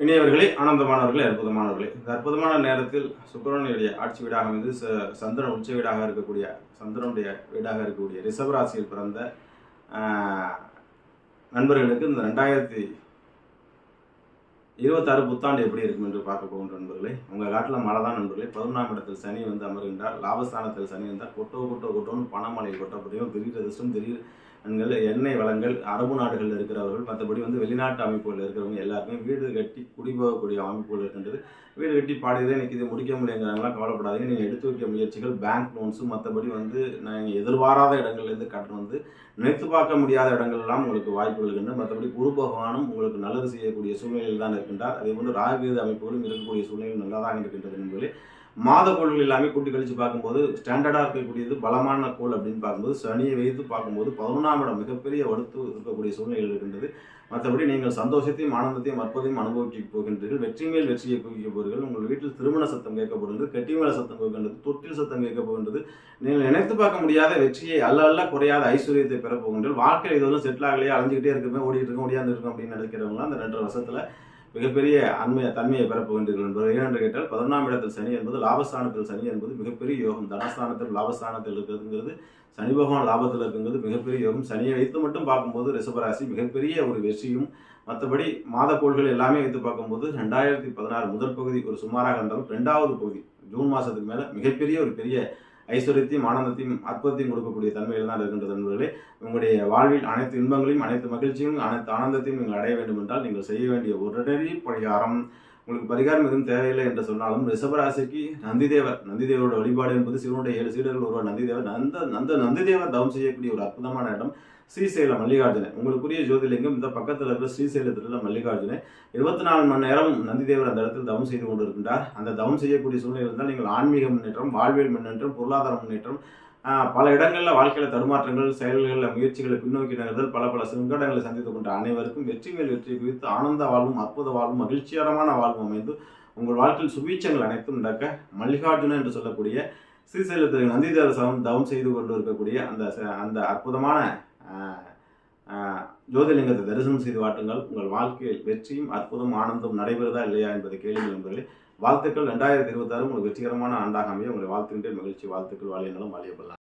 இனியவர்களே ஆனந்தமானவர்களே அற்புதமானவர்களே. இந்த அற்புதமான நேரத்தில் சுக்கரனுடைய ஆட்சி வீடாக அமைந்து ச- சந்திரன் உச்ச வீடாக இருக்கக்கூடிய சந்திரனுடைய வீடாக இருக்கக்கூடிய ரிஷபராசியில் பிறந்த நண்பர்களுக்கு இந்த ரெண்டாயிரத்தி இருபத்தாறு புத்தாண்டு எப்படி இருக்கும் என்று பார்க்க போகின்ற நண்பர்களே உங்கள் காட்டில் மழை தான் நண்பர்களே. பதினொன்றாம் இடத்தில் சனி வந்து அமர்கின்றார். லாபஸ்தானத்தில் சனி வந்தால் கொட்டோ கொட்டோ கொட்டோன்னு பணமழை கொட்டப்படியும் திடீர் அதிர்ஷ்டம் திடீர் எண்கள் எண்ணெய் வளங்கள் அரபு நாடுகளில் இருக்கிறவர்கள் மற்றபடி வந்து வெளிநாட்டு அமைப்புகளில் இருக்கிறவங்க எல்லாருமே வீடு கட்டி குடிபோகக்கூடிய அமைப்புகள் இருக்கின்றது. வீடு கட்டி பாடியதே எனக்கு இது முடிக்க முடியுங்கிறாங்களாம் கவலைப்படாதீங்க. நீங்கள் எடுத்து வைக்க முயற்சிகள் பேங்க் லோன்ஸு மற்றபடி வந்து நாங்கள் எதிர்பாராத இடங்கள்லேருந்து கடன் வந்து நினைத்து பார்க்க முடியாத இடங்கள்லாம் உங்களுக்கு வாய்ப்புகள் இருக்கின்றன மற்றபடி குரு பகவானும் உங்களுக்கு நல்லது செய்யக்கூடிய சூழ்நிலையில் தான் இருக்கின்றார். அதே போன்று ராகுகேது அமைப்புகளும் இருக்கக்கூடிய சூழ்நிலை நல்லா தான் இருக்கின்றது என்பதில் மாத கோள்கள் எல்லாமே கூட்டி கழிச்சு பார்க்கும்போது ஸ்டாண்டர்டாக இருக்கக்கூடியது பலமான கோள் அப்படின்னு பார்க்கும்போது சனியை வைத்து பார்க்கும்போது பதினொன்றாம் இடம் மிகப்பெரிய வடுத்து இருக்கக்கூடிய சூழ்நிலைகள் இருக்கின்றது. மற்றபடி நீங்கள் சந்தோஷத்தையும் ஆனந்தத்தையும் அற்பதையும் அனுபவிக்க போகின்றீர்கள். வெற்றி மேல் வெற்றியை குவிக்க போகிறீர்கள். உங்கள் வீட்டில் திருமண சத்தம் கேட்கப்படுகிறது கட்டி கெட்டி மேல சத்தம் கேட்கின்றது தொட்டில் சத்தம் கேட்க போகின்றது. நீங்கள் நினைத்து பார்க்க முடியாத வெற்றியை அல்ல அல்ல குறையாத ஐஸ்வர்யத்தை பெற போகின்றீர்கள். வாழ்க்கையில் இதெல்லாம் செட்டில் ஆகலையே? அலைஞ்சிக்கிட்டே இருக்குமே ஓடிட்டு இருக்கோம் ஓடியாந்து இருக்கும் அப்படின்னு நினைக்கிறவங்களாம் அந்த ரெண்டு வருஷத்தில் மிகப்பெரிய அண்மைய தன்மையை பெறப்போகின்றீர்கள் என்பது ஏனென்று கேட்டால் பதினொன்றாம் இடத்தில் சனி என்பது லாபஸ்தானத்தில் சனி என்பது மிகப்பெரிய யோகம். தனஸ்தானத்தில் லாபஸ்தானத்தில் இருக்கிறதுங்கிறது சனி பகவான் லாபத்தில் இருக்குங்கிறது மிகப்பெரிய யோகம். சனியை வைத்து மட்டும் பார்க்கும்போது ரிஷபராசி மிகப்பெரிய ஒரு வெற்றியும் மற்றபடி மாதக்கோள்கள் எல்லாமே வைத்து பார்க்கும்போது ரெண்டாயிரத்தி பதினாறு முதல் பகுதி ஒரு சுமாராக இருந்தாலும் ரெண்டாவது பகுதி ஜூன் மாதத்துக்கு மேலே மிகப்பெரிய ஒரு பெரிய ஐஸ்வர்யத்தையும் ஆனந்தத்தையும் அற்புதத்தையும் கொடுக்கக்கூடிய தன்மையில் தான் இருக்கின்ற நண்பர்களே. உங்களுடைய வாழ்வில் அனைத்து இன்பங்களையும் அனைத்து மகிழ்ச்சியும் அனைத்து ஆனந்தத்தையும் நீங்கள் அடைய வேண்டும் என்றால் நீங்கள் செய்ய வேண்டிய உடனடி பரிகாரம் உங்களுக்கு பரிகாரம் எதுவும் தேவையில்லை என்று சொன்னாலும் ரிஷபராசிக்கு நந்திதேவர் நந்திதேவரோட வழிபாடு என்பது சிவனுடைய ஏழு சீடர்கள் ஒருவர் நந்திதேவர் அந்த நந்த நந்திதேவர் தவம் செய்யக்கூடிய ஒரு அற்புதமான இடம் ஸ்ரீசைலம் மல்லிகார்ஜுனன் உங்களுக்குரிய ஜோதிலிங்கம் இந்த பக்கத்தில் இருக்கிற ஸ்ரீசைலத்தில் உள்ள மல்லிகார்ஜுன. இருபத்தி நாலு மணி நேரம் நந்திதேவர் அந்த இடத்தில் தவம் செய்து கொண்டிருக்கின்றார். அந்த தவம் செய்யக்கூடிய சூழ்நிலை இருந்தால் நீங்கள் ஆன்மீக முன்னேற்றம் வாழ்வியல் முன்னேற்றம் பொருளாதார முன்னேற்றம் பல இடங்களில் வாழ்க்கையில் தடுமாற்றங்கள் செயல்களில் முயற்சிகளை பின்னோக்கி நகர்தல் பல பல சங்கடங்களை சந்தித்துக் கொண்ட அனைவருக்கும் வெற்றி மேல் வெற்றி குறித்து ஆனந்த வாழ்வும் அற்புத வாழ்வும் மகிழ்ச்சிகரமான வாழ்வும் அமைந்து உங்கள் வாழ்க்கையில் சுபீட்சங்கள் அனைத்தும் நடக்க மல்லிகார்ஜுன என்று சொல்லக்கூடிய ஸ்ரீசைலத்தில் நந்திதேவ சவம் தவம் செய்து கொண்டு இருக்கக்கூடிய அந்த ச- அந்த அற்புதமான ஜோதிலிங்கத்தை தரிசனம் செய்து வாட்டுங்கள் உங்கள் வாழ்க்கையில் வெற்றியும் அற்புதம் ஆனந்தம் நடைபெறுதா இல்லையா என்பதை கேளுங்கள் என்பதில் வாழ்த்துக்கள். ரெண்டாயிரத்தி இருபத்தாறு உங்களுக்கு வெற்றிகரமான ஆண்டாக அமைய உங்களை வாழ்த்துகின்றே மகிழ்ச்சி. வாழ்த்துக்கள். வாழியங்களும் வாழியப்படலாம்